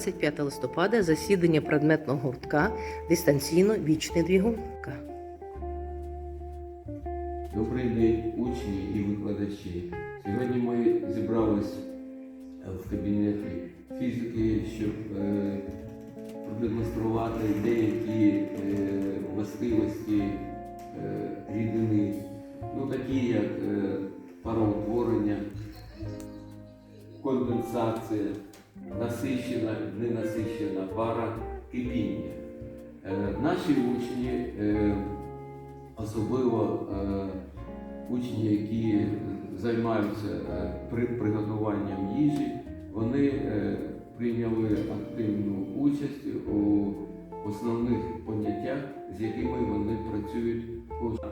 25 листопада засідання предметного гуртка дистанційно вічний двигун. Добрий день, учні і викладачі. Сьогодні ми зібрались в кабінеті фізики, щоб е, продемонструвати деякі е, властивості е, рідини, ну такі конденсація, насищена, ненасищена пара, кипіння. Е, наші учні е, особливо е, учні, які займаються при приготуванням їжі, вони прийняли активну участь у основних поняттях, з якими вони працюють кожен.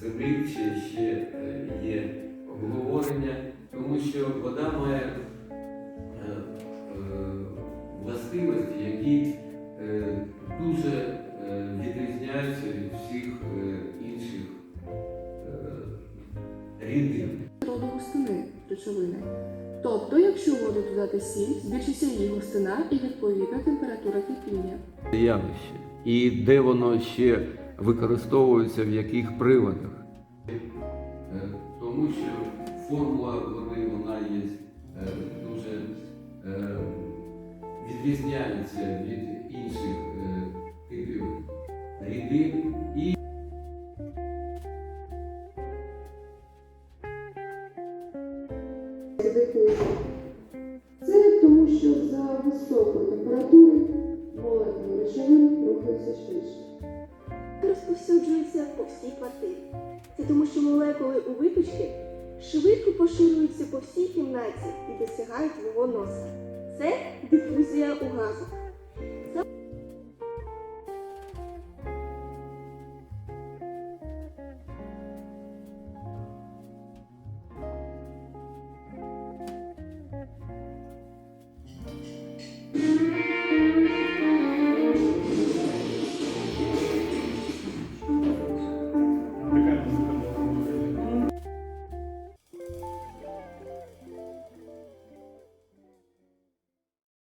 Землі ще, ще е, є обговорення, тому що вода має е, е, властивості, які дуже відрізняються від всіх інших рідин. роду густини речовини. Тобто, якщо воду додати сіль, збільшиться її густина і відповідна температура кипіння. явище. І де воно ще використовується, в яких приладах. Е, Тому що формула води вона є е, дуже е, відрізняється від інших типів рідин і Це тому, що за високої температури розповсюджується по всій квартирі. Це тому, що молекули у випічки швидко поширюються по всій кімнаті і досягають твого носа. Це дифузія у газах.